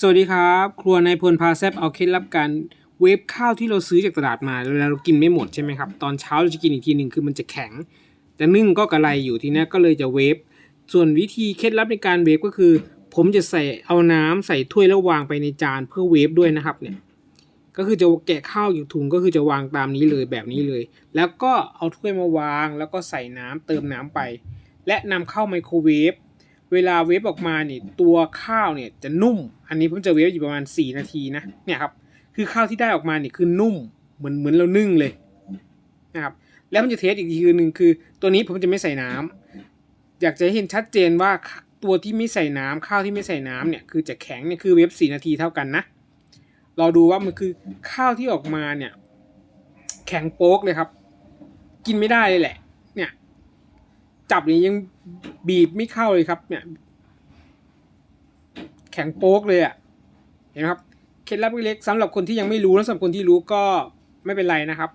สวัสดีครับ ครัวนายพลพาแซบเอาเคล็ดลับการเวฟข้าวที่เราซื้อจากตลาดมาเวลาเรากินไม่หมดใช่ไหมครับ ตอนเช้าเราจะกินอีกทีหนึ่งคือมันจะแข็ง จะนึ่งก็กระไรอยู่ทีนี้ก็เลยจะเวฟส่วนวิธีเคล็ดลับในการเวฟก็คือ ผมจะใส่เอาน้ำใส่ถ้วยแล้ววางไปในจานเพื่อเวฟด้วยนะครับเนี่ยก็คือจะแกะข้าวอยู่ถุงก็คือจะวางตามนี้เลยแบบนี้เลย แล้วก็เอาถ้วยมาวางแล้วก็ใส่น้ำเติมน้ำไป และนำเข้าไมโครเวฟ เวลาเวฟออกมาเนี่ยตัวข้าวเนี่ยจะนุ่ม อันนี้ผมจะเวฟอยู่ประมาณ 4 นาทีนะเนี่ยครับคือข้าวที่ได้ออกมาเนี่ยคือนุ่มเหมือนเหมือนเรานึ่งเลยนะครับแล้วมันจะเทสอีกทีหนึ่งคือ ตัวนี้ผมจะไม่ใส่น้ำอยากจะเห็นชัดเจนว่าตัวที่ไม่ใส่น้ำข้าวที่ไม่ใส่น้ำเนี่ยคือจะแข็งเนี่ยคือเวฟ4นาทีเท่ากันนะเราดูว่ามันคือข้าวที่ออกมาเนี่ย แข็งโป๊กเลยครับ กินไม่ได้เลยแหละ จับนี่ยังบีบไม่เข้าเลยครับ เนี่ย แข็งโป๊กเลยอะ่ะ เห็นไหมครับ เคล็ดลับเล็กๆสำหรับคนที่ยังไม่รู้และสำหรับคนที่รู้ก็ไม่เป็นไรนะครับ